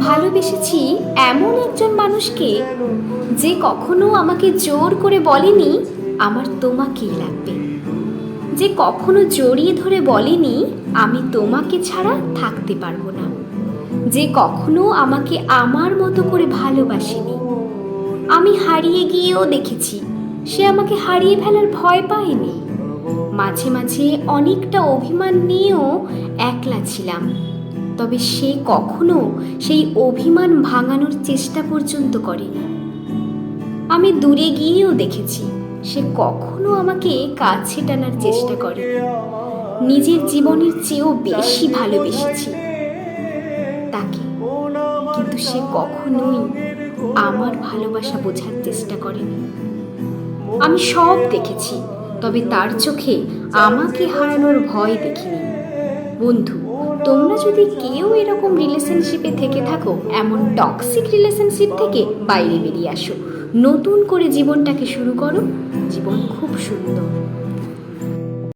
ভালোবেসেছি এমন একজন মানুষকে যে কখনো আমাকে জোর করে বলেনি, আমার তোমাকেই লাগবে। যে কখনো জড়িয়ে ধরে বলেনি, আমি তোমাকে ছাড়া থাকতে পারব না। যে কখনো আমাকে আমার মতো করে ভালোবাসেনি। আমি হারিয়ে গিয়েও দেখেছি, সে আমাকে হারিয়ে ফেলার ভয় পায়নি। মাঝে মাঝে অনেকটা অভিমান নিয়েও একলা ছিলাম। তবে সে কখনো সেই অভিমান ভাঙানোর চেষ্টা পর্যন্ত করেনি। আমি দূরে গিয়েও দেখেছি, সে কখনো আমাকে কাছে টানার চেষ্টা করে নিজের জীবনের চেয়েও বেশি ভালোবেসেছি তাকে। কিন্তু সে কখনোই আমার ভালোবাসা বোঝার চেষ্টা করেনি। আমি সব দেখেছি, তবে তার চোখে আমাকে হারানোর ভয় দেখিনি। বন্ধু তোমরা যদি কেউ এরকম রিলেশনশিপে থেকে থাকো, এমন টক্সিক রিলেশনশিপ থেকে বাইরে বেরিয়ে আসো। নতুন করে জীবনটাকে শুরু করো। জীবন খুব সুন্দর।